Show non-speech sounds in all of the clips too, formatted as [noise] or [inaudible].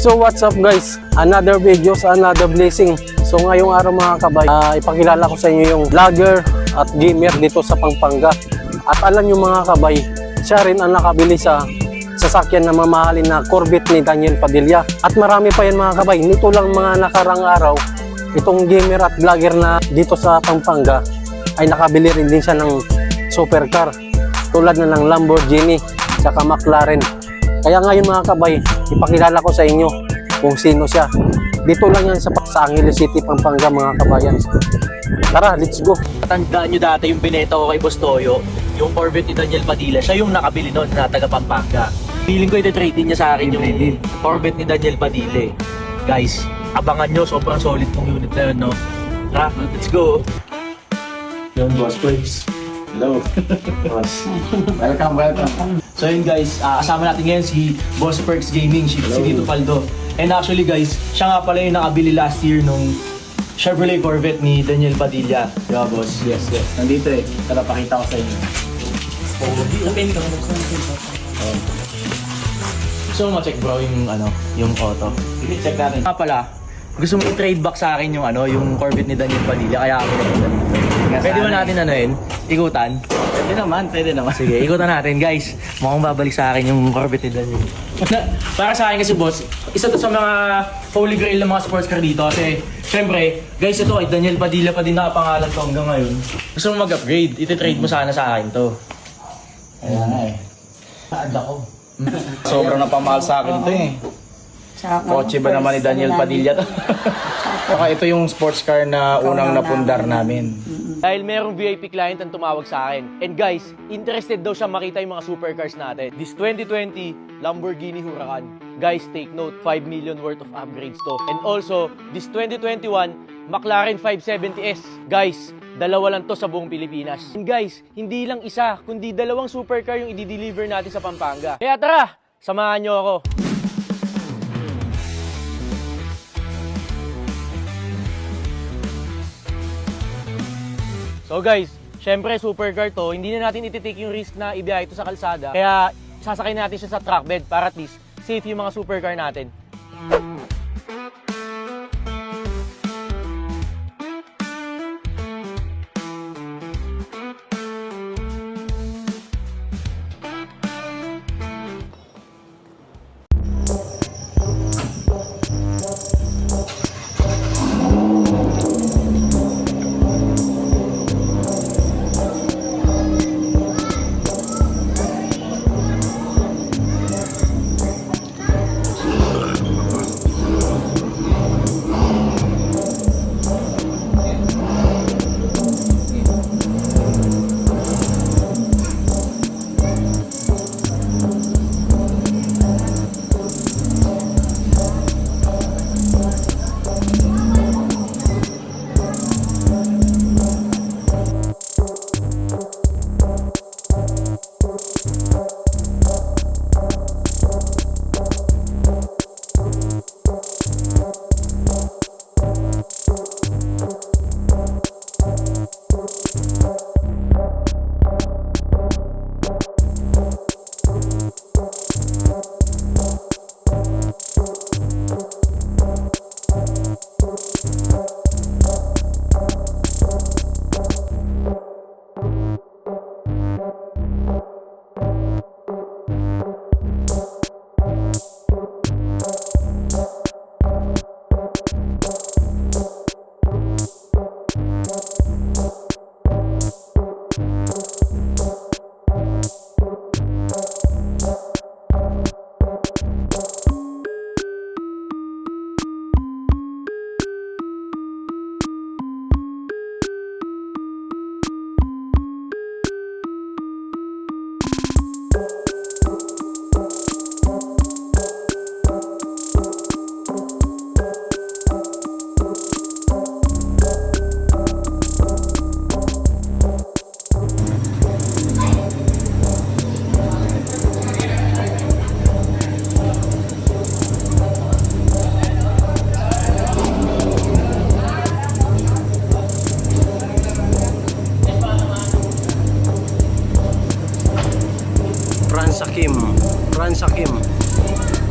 So what's up guys? Another video sa another blessing. So ngayong araw mga kabay, ah, ipakilala ko sa inyo yung vlogger at gamer dito sa Pampanga. At alam nyo mga kabay, siya rin ang nakabili sa sasakyan na mamahalin na Corvette ni Daniel Padilla. At marami pa yan mga kabay. Nito lang mga nakarang araw, itong gamer at vlogger na dito sa Pampanga ay nakabili rin din siya ng supercar tulad na ng Lamborghini saka McLaren. Kaya ngayon mga kabay, ipakilala ko sa inyo kung sino siya. Dito lang yan sa, sa Angeles City, Pampanga mga kabayan. Tara, let's go. Tandaan nyo dati yung binenta ko kay Bostoyo, yung Corvette ni Daniel Padilla, siya yung nakabili nun na taga Pampanga. Feeling ko iti-trade niya sa akin yung Corvette ni Daniel Padilla. eh. Guys, abangan nyo, sobrang solid tong unit na yun, no? Tara, let's go! Yun, boss, please. Hello. [laughs] boss. Welcome, welcome. So yun guys, ah, kasama natin ngayon si Boss Perks Gaming, si, si Tito Paldo. And actually guys, siya nga pala yung nakabili last year nung Chevrolet Corvette ni Daniel Padilla. Di ba boss? Yes, yes. Nandito eh. Tara, pakita ko sa inyo. Gusto mo ma-check bro yung ano, yung auto. Sige, check natin. Nga pala, gusto mo i-trade back sa akin yung ano, yung Corvette ni Daniel Padilla, kaya ako nagpunta dito. Pwede ba natin ano yun, ikutan? Pwede naman, pwede naman. Sige, ikutan natin guys. Mukhang babalik sa akin yung Corvette ni Daniel. [laughs] Para sa akin kasi boss, isa to sa mga holy grail ng mga sports car dito kasi syempre, guys ito ay Daniel Padilla pa din nakapangalan to hanggang ngayon. Gusto mo mag-upgrade, iti-trade mo sana sa akin to. Ayan na eh. Aad ako. [laughs] Sobrang napamahal sa akin to eh. Kotse ba naman ni Daniel Padilla to? [laughs] Saka ito yung sports car na unang napundar namin. Dahil merong VIP client ang tumawag sa akin. And guys, interested daw siya makita yung mga supercars natin. This 2020 Lamborghini Huracan. Guys, take note, 5 million worth of upgrades to. And also, this 2021 McLaren 570S. Guys, dalawa lang to sa buong Pilipinas. And guys, hindi lang isa, kundi dalawang supercar yung i-deliver natin sa Pampanga. Kaya tara, samahan nyo ako. So guys, syempre supercar to, hindi na natin ititake yung risk na ibiyahe ito sa kalsada. Kaya sasakay natin siya sa truck bed para at least safe yung mga supercar natin. Kim Franz Kim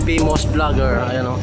famous vlogger ayan o